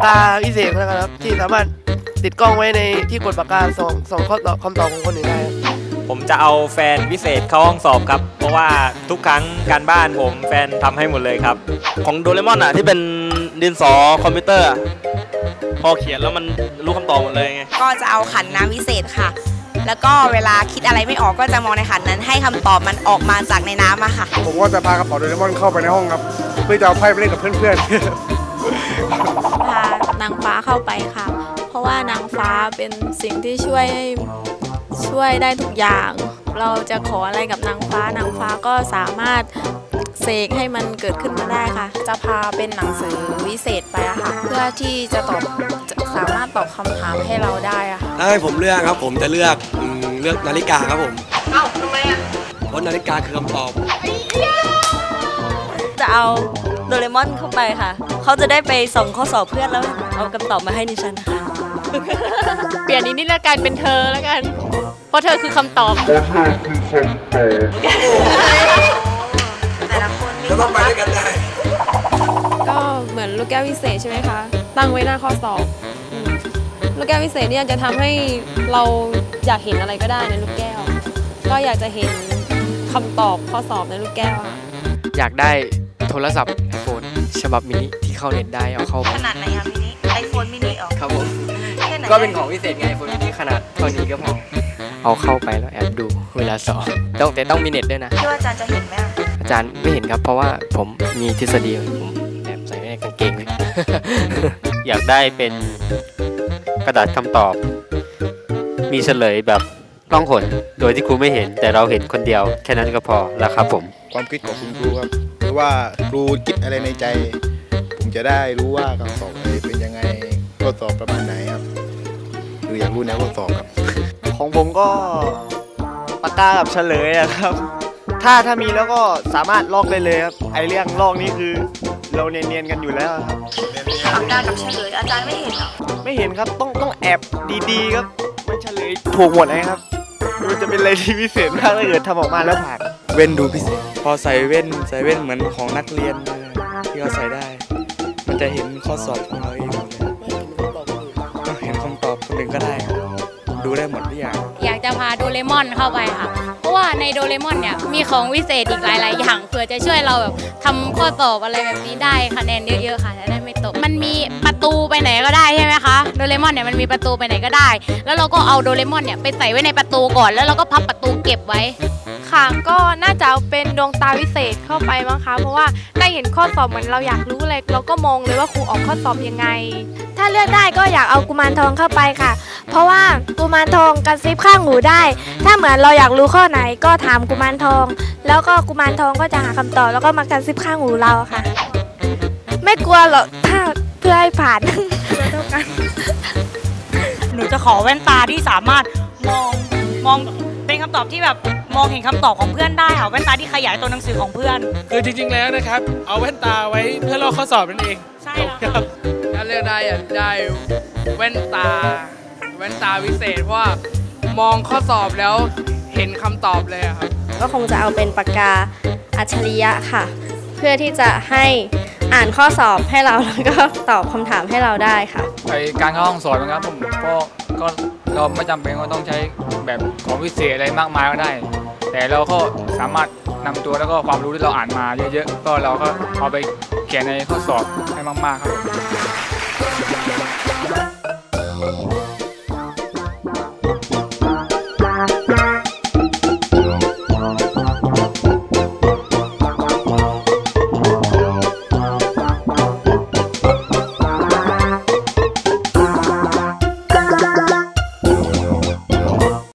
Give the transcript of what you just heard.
ากกาพิเศษนะครับ ที่สามารถติดกล้องไว้ในที่กดปากกาส่องส่องข้อตอบคำตอบของคนอื่นได้ครับผมจะเอาแฟนพิเศษเข้าห้องสอบครับ เพราะว่าทุกครั้งการบ้านผมแฟนทำให้หมดเลยครับ ของโดเรมอนอะที่เป็นดินสอคอมพิวเตอร์อะพอเขียนแล้วมันรู้คำตอบหมดเลยไง ก็จะเอาขันน้ำวิเศษค่ะ แล้วก็เวลาคิดอะไรไม่ออกก็จะมองในขันนั้น ให้คำตอบมันออกมาจากในน้ำอะค่ะ ผมก็จะพากระเป๋าโดเรมอนเข้าไปในห้องครับ เพื่อจะเอาไพ่ไปเล่นกับเพื่อนๆพา นางฟ้าเข้าไปค่ะ เพราะว่านางฟ้าเป็นสิ่งที่ช่วยให้ช่วยได้ทุกอย่าง เราจะขออะไรกับนางฟ้านางฟ้าก็สามารถเสกให้มันเกิดขึ้นมาได้ค่ะ จะพาเป็นหนังสือวิเศษไปอะค่ะ เพื่อที่จะตอบจะสามารถตอบคำถามให้เราได้อะค่ะถ้าให้ผมเลือกครับผมจะเลือกอืมเลือกนาฬิกาครับผมเอ้าทำไมอะเพราะนาฬิกาคือคำตอบ จะเอาโดเรมอนเข้าไปค่ะเขาจะได้ไปส่งข้อสอบเพื่อนแล้วเอาคำตอบมาให้ดิฉันค่ะ เปลี่ยนนิดนิดละกันเป็นเธอแล้วกัน เพราะเธอคือคำตอบ แต่ละคนมีจะต้องไปด้วยกันได้ก็เหมือนลูกแก้ววิเศษใช่ไหมคะ ตั้งไว้หน้าข้อสอบอืมลูกแก้ววิเศษเนี่ยจะทำให้เราอยากเห็นอะไรก็ได้ในลูกแก้ว ก็อยากจะเห็นคำตอบข้อสอบในลูกแก้วอะค่ะอยากได้โทรศัพท์ iPhone ฉบับมินิที่เข้าเน็ตได้เอาเข้าขนาดไหนอะมินิไอโฟนมินิเหรอครับผมแค่ไหนก็เป็นของพิเศษไง iPhone มินิขนาดเท่านี้ก็พอเอาเข้าไปแล้วแอบดูเวลาสอบต้องแต่ต้องมีเน็ตด้วยนะคิดว่าอาจารย์จะเห็นไหมอะอาจารย์ไม่เห็นครับเพราะว่าผมมีทฤษฎีผมแอบใส่ไว้ในกางเกงเลยอยากได้เป็นกระดาษคำตอบ มีเฉลยแบบ ล่องหนโดยที่ครูไม่เห็นแต่เราเห็นคนเดียว แค่นั้นก็พอแล้วครับผม ความคิดของคุณครูครับหรือว่าครูคิดอะไรในใจ ผมจะได้รู้ว่าคำตอบอะไรเป็นยังไงข้อสอบประมาณไหนครับคืออยากรู้แนวข้อสอบครับ ของผมก็ปากกากับเฉลยอะครับ ถ้าถ้ามีแล้วก็สามารถลอกได้เลยครับไอเรื่องลอกนี่คือเราเนียนๆกันอยู่แล้วครับปากกากับเฉลยอาจารย์ไม่เห็นเหรอ ไม่เห็นครับต้องต้องแอบดีๆครับมันเฉลยถูกหมดนะครับ มันจะเป็นอะไรที่พิเศษมากถ้าเกิดทำออกมาแล้วผ่านเว้นดูพิเศษ พอใส่เว้นใส่เว้นเหมือนของนักเรียนเลยที่เขาใส่ได้ มันจะเห็นข้อสอบของเราเองเลยเห็นคำตอบคนหนึ่งก็ได้ครับดูได้หมดทุกอย่าง อยากจะพาโดเรมอนเข้าไปค่ะ เพราะว่าในโดเรมอนเนี่ยมีของวิเศษอีกหลาย ๆ อย่างเผื่อจะช่วยเราแบบทำข้อสอบอะไรแบบนี้ได้คะแนนเยอะ ๆ ค่ะจะได้ไม่ตก มันมีป ตูไปไหนก็ได้ใช่ไหมคะโดเรมอนเนี่ยมันมีประตูไปไหนก็ได้ แล้วเราก็เอาโดเรมอนเนี่ยไปใส่ไว้ในประตูก่อน แล้วเราก็พับประตูเก็บไว้ ค่ะก็น่าจะเอาเป็นดวงตาวิเศษเข้าไปมั้งคะเพราะว่าได้เห็นข้อสอบเหมือนเราอยากรู้เลยเราก็มองเลยว่าครูออกข้อสอบยังไง ถ้าเลือกได้ก็อยากเอากุมารทองเข้าไปค่ะ เพราะว่ากุมารทองกระซิบข้างหูได้ ถ้าเหมือนเราอยากรู้ข้อไหนก็ถามกุมารทอง แล้วก็กุมารทองก็จะหาคำตอบแล้วก็มากระซิบข้างหูเราค่ะ ไม่กลัวหรอกถ้า เพื่อให้ผ่านเท่ากันหนูจะขอแว่นตาที่สามารถมองมองเป็นคำตอบที่แบบมองเห็นคำตอบของเพื่อนได้ค่ะแว่นตาที่ขยายตัวหนังสือของเพื่อน คือจริงๆแล้วนะครับ เอาแว่นตาไว้เพื่อลอกข้อสอบนั่นเองใช่แล้ว ครับ ถ้าเลือกได้อยากได้แว่นตา แว่นตาวิเศษเพราะว่ามองข้อสอบแล้วเห็นคำตอบเลยอะครับ ก็คงจะเอาเป็นปากกาอัจฉริยะค่ะ เพื่อที่จะให้ อ่านข้อสอบให้เราแล้วก็ตอบคำถามให้เราได้ค่ะ ไปการเข้าห้องสอบนะครับผมก็ก็เราไม่จำเป็นว่าต้องใช้แบบของวิเศษอะไรมากมายก็ได้ แต่เราก็สามารถนำตัวแล้วก็ความรู้ที่เราอ่านมาเยอะๆก็เราก็เอาไปเขียนในข้อสอบให้มากๆครับผม